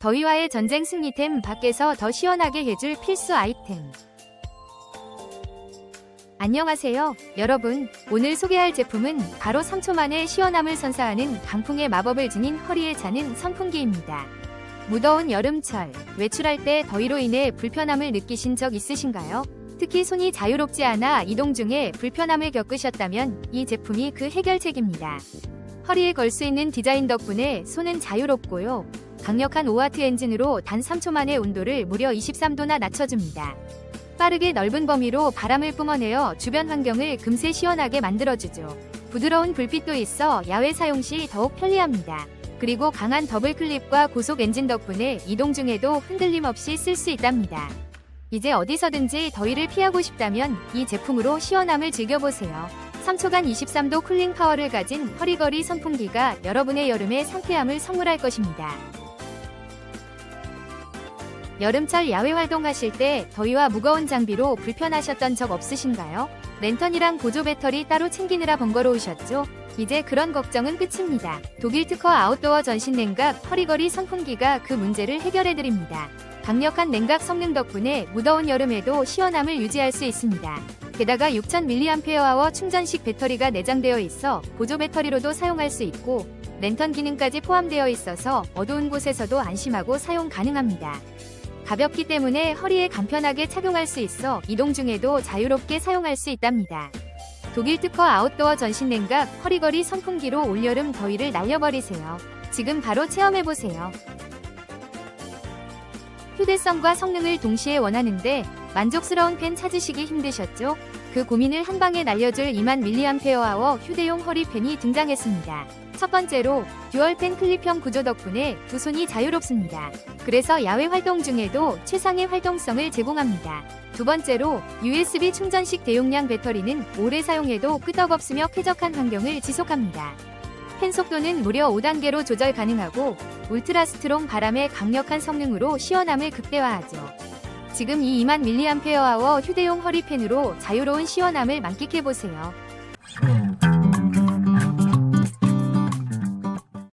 더위와의 전쟁 승리템 밖에서 더 시원하게 해줄 필수 아이템. 안녕하세요, 여러분. 오늘 소개할 제품은 바로 3초 만에 시원함을 선사하는 강풍의 마법을 지닌 허리에 차는 선풍기입니다. 무더운 여름철, 외출할 때 더위로 인해 불편함을 느끼신 적 있으신가요? 특히 손이 자유롭지 않아 이동 중에 불편함을 겪으셨다면 이 제품이 그 해결책입니다. 허리에 걸 수 있는 디자인 덕분에 손은 자유롭고요. 강력한 5와트 엔진으로 단 3초 만에 온도를 무려 23도나 낮춰줍니다. 빠르게 넓은 범위로 바람을 뿜어내어 주변 환경을 금세 시원하게 만들어주죠. 부드러운 불빛도 있어 야외 사용 시 더욱 편리합니다. 그리고 강한 더블 클립과 고속 엔진 덕분에 이동 중에도 흔들림 없이 쓸 수 있답니다. 이제 어디서든지 더위를 피하고 싶다면 이 제품으로 시원함을 즐겨보세요. 3초간 23도 쿨링 파워를 가진 허리거리 선풍기가 여러분의 여름에 상쾌함을 선물할 것입니다. 여름철 야외 활동하실 때 더위와 무거운 장비로 불편하셨던 적 없으신가요? 랜턴이랑 보조 배터리 따로 챙기느라 번거로우셨죠? 이제 그런 걱정은 끝입니다. 독일 특허 아웃도어 전신 냉각 허리거리 선풍기가 그 문제를 해결해드립니다. 강력한 냉각 성능 덕분에 무더운 여름에도 시원함을 유지할 수 있습니다. 게다가 6000mAh 충전식 배터리가 내장되어 있어 보조 배터리로도 사용할 수 있고 랜턴 기능까지 포함되어 있어서 어두운 곳에서도 안심하고 사용 가능합니다. 가볍기 때문에 허리에 간편하게 착용할 수 있어 이동 중에도 자유롭게 사용할 수 있답니다. 독일 특허 아웃도어 전신 냉각 허리거리 선풍기로 올여름 더위를 날려버리세요. 지금 바로 체험해보세요. 휴대성과 성능을 동시에 원하는데 만족스러운 펜 찾으시기 힘드셨죠? 그 고민을 한 방에 날려줄 2만 mAh 휴대용 허리펜이 등장했습니다. 첫 번째로 듀얼펜 클립형 구조 덕분에 두 손이 자유롭습니다. 그래서 야외 활동 중에도 최상의 활동성을 제공합니다. 두 번째로 USB 충전식 대용량 배터리는 오래 사용해도 끄떡없으며 쾌적한 환경을 지속합니다. 펜 속도는 무려 5단계로 조절 가능하고 울트라 스트롱 바람의 강력한 성능으로 시원함을 극대화하죠. 지금 이 2만 mAh 휴대용 허리펜으로 자유로운 시원함을 만끽해보세요. 음.